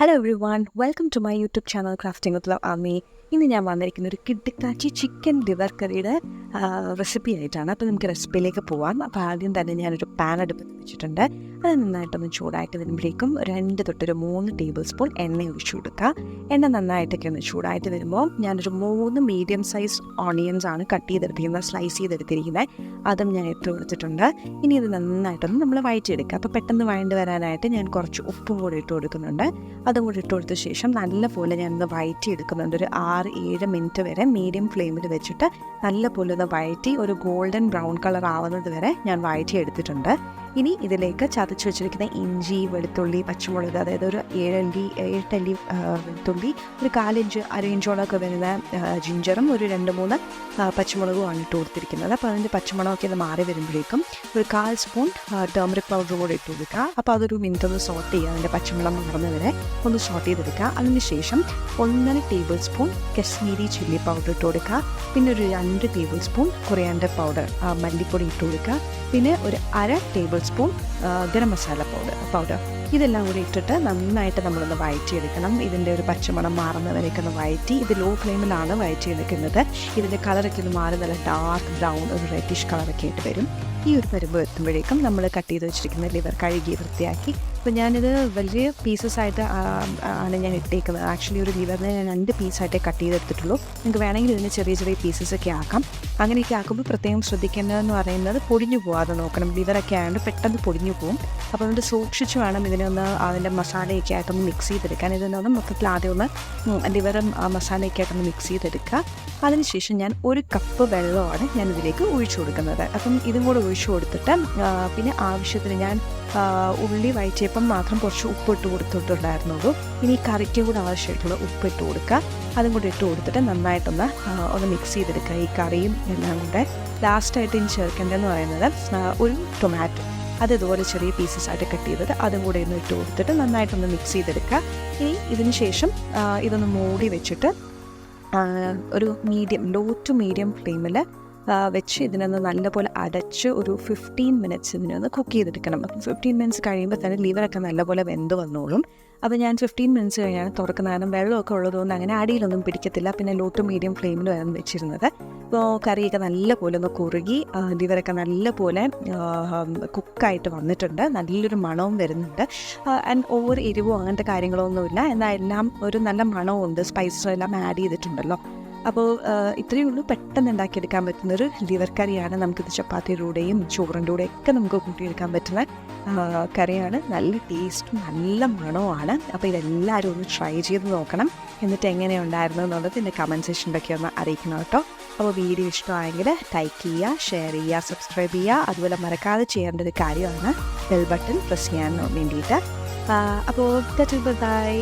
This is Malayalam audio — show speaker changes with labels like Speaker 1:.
Speaker 1: Hello everyone welcome to my YouTube channel crafting with love Ami ഇന്ന് ഞാൻ വന്നിരിക്കുന്ന ഒരു കിഡിക്കാച്ചി ചിക്കൻ ലിവർ കറിയുടെ റെസിപ്പി ആയിട്ടാണ്. അപ്പോൾ നമുക്ക് റെസിപ്പിയിലേക്ക് പോവാം. അപ്പോൾ ആദ്യം തന്നെ ഞാനൊരു പാൻ അടുപ്പത്ത് വെച്ചിട്ടുണ്ട്. അത് നന്നായിട്ടൊന്ന് ചൂടായിട്ട് രണ്ട് തൊട്ടൊരു മൂന്ന് ടേബിൾ സ്പൂൺ എണ്ണ ഒഴിച്ചു കൊടുക്കുക. എണ്ണ നന്നായിട്ടൊക്കെ ഒന്ന് ചൂടായിട്ട് വരുമ്പോൾ ഞാനൊരു മൂന്ന് മീഡിയം സൈസ് ഓണിയൻസ് ആണ് കട്ട് ചെയ്തെടുത്തിരിക്കുന്നത് സ്ലൈസ് ചെയ്തെടുത്തിരിക്കുന്നത്. അതും ഞാൻ ഇട്ട് കൊടുത്തിട്ടുണ്ട്. ഇനി ഇത് നന്നായിട്ടൊന്ന് നമ്മൾ വഴറ്റിയെടുക്കുക. അപ്പോൾ പെട്ടെന്ന് വഴണ്ട് വരാനായിട്ട് ഞാൻ കുറച്ച് ഉപ്പും കൂടി ഇട്ട് കൊടുക്കുന്നുണ്ട്. അതും കൂടി ഇട്ട് കൊടുത്ത ശേഷം നല്ലപോലെ ഞാനൊന്ന് വഴറ്റിയെടുക്കുന്നുണ്ട്. ഒരു ആറ് ഏഴ് മിനിറ്റ് വരെ മീഡിയം ഫ്ലെയിമിൽ വെച്ചിട്ട് നല്ലപോലെ ഒന്ന് വഴറ്റി ഒരു ഗോൾഡൻ ബ്രൗൺ കളർ ആവുന്നത് വരെ ഞാൻ വഴറ്റി എടുത്തിട്ടുണ്ട് ഇനി ഇതിലേക്ക് ചതച്ച് വെച്ചിരിക്കുന്ന ഇഞ്ചി വെളുത്തുള്ളി പച്ചമുളക് അതായത് ഒരു ഏഴല്ലി ഏട്ടല്ലി ആ, വെളുത്തുള്ളി ഒരു കാലിഞ്ച് അര ഇഞ്ചോളമൊക്കെ വരുന്ന ജിഞ്ചറും ഒരു രണ്ട് മൂന്ന് പച്ചമുളകും പച്ചമുളകുമാണ് ഇട്ട് കൊടുത്തിരിക്കുന്നത്. അപ്പോൾ അതിന്റെ പച്ചമുളകൊക്കെ ഇത് മാറി വരുമ്പോഴേക്കും ഒരു കാൽ സ്പൂൺ ടേമറിക് പൗഡർ കൂടെ ഇട്ട് കൊടുക്കുക. അപ്പോൾ അതൊരു മിനിറ്റ് ഒന്ന് സോട്ട് ചെയ്യുക. അതിന്റെ പച്ചമുളക് മാറുന്നവരെ ഒന്ന് സോട്ട് ചെയ്തെടുക്കുക. അതിന് ശേഷം ഒന്നര tablespoon Kashmiri chilli powder ഇട്ട് കൊടുക്കുക. പിന്നെ ഒരു രണ്ട് ടേബിൾ സ്പൂൺ കൊറിയാൻഡർ പൗഡർ മല്ലിപ്പൊടി ഇട്ട് കൊടുക്കുക. പിന്നെ ഒരു അര tablespoon garam masala powder powder ഇതെല്ലാം കൂടി ഇട്ടിട്ട് നന്നായിട്ട് നമ്മളൊന്ന് വഴറ്റിയെടുക്കണം ഇതിന്റെ ഒരു പച്ചമണം മാറുന്നവരേക്ക് ഒന്ന് വഴറ്റി ഇത് ലോ ഫ്ലെയിമിലാണ് വഴറ്റിയെടുക്കുന്നത് ഇതിന്റെ കളറൊക്കെ ഒന്ന് മാറി നല്ല ഡാർക്ക് ബ്രൗൺ ഒരു റെഡിഷ് കളറൊക്കെ ആയിട്ട് വരും. ഈ ഒരു പരുമ്പ് എത്തുമ്പോഴേക്കും നമ്മൾ കട്ട് ചെയ്ത് വെച്ചിരിക്കുന്ന ലിവർ കഴുകി വൃത്തിയാക്കി അപ്പോൾ ഞാനിത് വലിയ പീസസ് ആയിട്ട് ആണ് ഞാൻ ഇട്ടേക്കുന്നത്. ആക്ച്വലി ഒരു ലിവറിനെ ഞാൻ രണ്ട് പീസായിട്ടേ കട്ട് ചെയ്തെടുത്തിട്ടുള്ളൂ. നിങ്ങൾക്ക് വേണമെങ്കിൽ ഇതിന് ചെറിയ ചെറിയ പീസസ് ഒക്കെ ആക്കാം. അങ്ങനെയൊക്കെ ആക്കുമ്പോൾ പ്രത്യേകം ശ്രദ്ധിക്കേണ്ടതെന്ന് പറയുന്നത് പൊടിഞ്ഞു പോകാതെ നോക്കണം. ലിവറൊക്കെ ആയതുകൊണ്ട് പെട്ടെന്ന് പൊടിഞ്ഞു പോകും അപ്പോൾ അതുകൊണ്ട് സൂക്ഷിച്ച് വേണം ഇതിനൊന്ന് അതിന്റെ മസാലയൊക്കെ ആയിട്ടൊന്ന് മിക്സ് ചെയ്തെടുക്കാൻ. ഇതിനൊന്ന് മൊത്തത്തിൽ ആദ്യം ഒന്ന് ലിവറും മസാലയൊക്കെ ആയിട്ടൊന്ന് മിക്സ് ചെയ്തെടുക്കുക. അതിനുശേഷം ഞാൻ ഒരു കപ്പ് വെള്ളമാണ് ഞാൻ ഇതിലേക്ക് ഒഴിച്ചു കൊടുക്കുന്നത്. അപ്പം ഇതും കൂടെ ഒഴിച്ചു കൊടുത്തിട്ട് പിന്നെ ആവശ്യത്തിന് ഞാൻ ഉള്ളി വഴറ്റിയപ്പം മാത്രം കുറച്ച് ഉപ്പിട്ട് കൊടുത്തിട്ടുണ്ടായിരുന്നുള്ളൂ. ഇനി കറിക്ക് കൂടെ ആവശ്യമായിട്ടുള്ള ഉപ്പിട്ട് കൊടുക്കുക. അതും കൂടി ഇട്ട് കൊടുത്തിട്ട് നന്നായിട്ടൊന്ന് ഒന്ന് മിക്സ് ചെയ്തെടുക്കുക. ഈ കറിയും എല്ലാം കൂടെ ലാസ്റ്റായിട്ട് ഇനി ചേർക്കേണ്ടതെന്ന് പറയുന്നത് ഒരു ടൊമാറ്റോ അത് ഇതുപോലെ ചെറിയ പീസസ് ആയിട്ട് കട്ട് ചെയ്തത് അതും കൂടെ ഒന്ന് ഇട്ട് കൊടുത്തിട്ട് നന്നായിട്ടൊന്ന് മിക്സ് ചെയ്തെടുക്കുക. ഇനി ഇതിന് ശേഷം ഇതൊന്ന് മൂടി വെച്ചിട്ട് ഒരു മീഡിയം ലോ ടു മീഡിയം ഫ്ലെയിമിൽ വെച്ച് ഇതിനൊന്ന് നല്ലപോലെ അടച്ച് ഒരു ഫിഫ്റ്റീൻ മിനിറ്റ്സ് ഇതിനൊന്ന് കുക്ക് ചെയ്തെടുക്കണം. അപ്പം ഫിഫ്റ്റീൻ മിനിറ്റ്സ് കഴിയുമ്പോൾ തന്നെ ലിവറൊക്കെ നല്ലപോലെ വെന്ത് വന്നോളും. അപ്പോൾ ഞാൻ ഫിഫ്റ്റീൻ മിനിറ്റ്സ് കഴിഞ്ഞാണ് തുറക്കുന്ന കാരണം വെള്ളമൊക്കെ ഉള്ളതുകൊണ്ട് അങ്ങനെ അടിയിലൊന്നും പിടിക്കത്തില്ല. പിന്നെ ലോ ടു മീഡിയം ഫ്ലെയിമിലാണ് വെച്ചിരുന്നത്. അപ്പോൾ കറിയൊക്കെ നല്ലപോലെ ഒന്ന് കുറുകി ലിവറൊക്കെ നല്ലപോലെ കുക്കായിട്ട് വന്നിട്ടുണ്ട്. നല്ലൊരു മണവും വരുന്നുണ്ട്. ആൻഡ് ഓവർ എരിവോ അങ്ങനത്തെ കാര്യങ്ങളോ ഒന്നുമില്ല. എന്നാൽ എല്ലാം ഒരു നല്ല മണവും ഉണ്ട് സ്പൈസസും എല്ലാം ആഡ് ചെയ്തിട്ടുണ്ടല്ലോ. അപ്പോൾ ഇത്രയേ ഉള്ളൂ. പെട്ടെന്ന് ഉണ്ടാക്കിയെടുക്കാൻ പറ്റുന്നൊരു ലിവർ കറിയാണ്. നമുക്കിത് ചപ്പാത്തിയിലൂടെയും ചോറിന്റെ കൂടെയും ഒക്കെ നമുക്ക് കൂട്ടിയെടുക്കാൻ പറ്റുന്ന കറിയാണ്. നല്ല ടേസ്റ്റും നല്ല മണവുമാണ്. അപ്പോൾ ഇതെല്ലാവരും ഒന്ന് ട്രൈ ചെയ്ത് നോക്കണം. എന്നിട്ട് എങ്ങനെ ഉണ്ടായിരുന്നു എന്നുള്ളത് എന്റെ കമന്റ് സെക്ഷനിലൊക്കെ ഒന്ന് അറിയിക്കണം കേട്ടോ. അപ്പോൾ വീഡിയോ ഇഷ്ടമായെങ്കിൽ ലൈക്ക് ചെയ്യുക ഷെയർ ചെയ്യുക സബ്സ്ക്രൈബ് ചെയ്യുക. അതുപോലെ മറക്കാതെ ചെയ്യേണ്ട ഒരു കാര്യമാണ് ബെൽ ബട്ടൺ പ്രസ് ചെയ്യാൻ വേണ്ടിയിട്ട്. അപ്പോൾ ബൈ